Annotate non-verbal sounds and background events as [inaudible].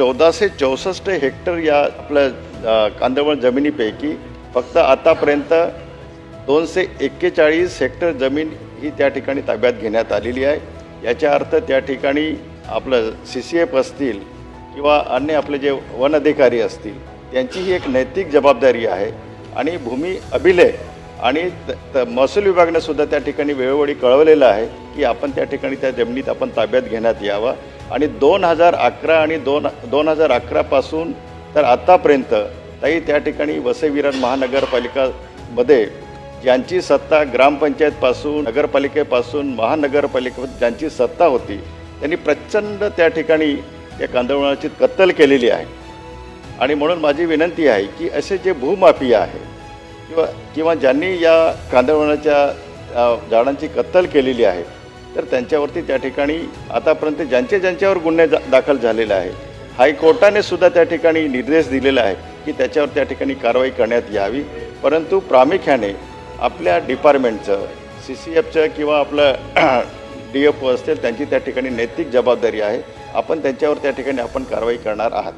चौदाशे चौसष्ट हेक्टर या आपल्या कांदवण जमिनीपैकी फक्त आतापर्यंत दोनशे एक्केचाळीस हेक्टर जमीन ही त्या ठिकाणी ताब्यात घेण्यात आलेली आहे. याचा अर्थ त्या ठिकाणी आपलं सी सी एफ असतील किंवा अन्य आपले जे वन अधिकारी असतील त्यांची ही एक नैतिक जबाबदारी आहे आणि भूमी अभिलेख आणि त- महसूल विभागाने सुद्धा त्या ठिकाणी वेळोवेळी कळवलेलं आहे की आपण त्या ठिकाणी त्या जमिनीत आपण ताब्यात घेण्यात यावा. आणि दोन हजार अकरा आणि दोन दोन हजार अकरापासून तर आत्तापर्यंत ताई त्या ठिकाणी वसई महानगरपालिकामध्ये ज्यांची सत्ता ग्रामपंचायतपासून नगरपालिकेपासून महानगरपालिकेपासून ज्यांची सत्ता होती त्यांनी प्रचंड त्या ठिकाणी या कांदळवणाची कत्तल केलेली आहे. आणि म्हणून माझी विनंती आहे की असे जे भूमाफिया आहे किंवा किंवा ज्यांनी या कांदळवणाच्या झाडांची कत्तल केलेली आहे तर त्यांच्यावरती त्या ठिकाणी आतापर्यंत ज्यांचे ज्यांच्यावर गुन्हे जा- दाखल झालेले आहे हायकोर्टाने सुद्धा त्या ठिकाणी निर्देश दिलेला आहे की त्याच्यावर त्या ठिकाणी कारवाई करण्यात यावी. परंतु प्रामुख्याने आपल्या डिपार्टमेंटचं सी सी एफचं किंवा आपलं [clears throat] डी एफ ओ असतील त्यांची त्या ठिकाणी नैतिक जबाबदारी आहे. आपण त्यांच्यावर त्या ठिकाणी आपण कारवाई करणार आहात.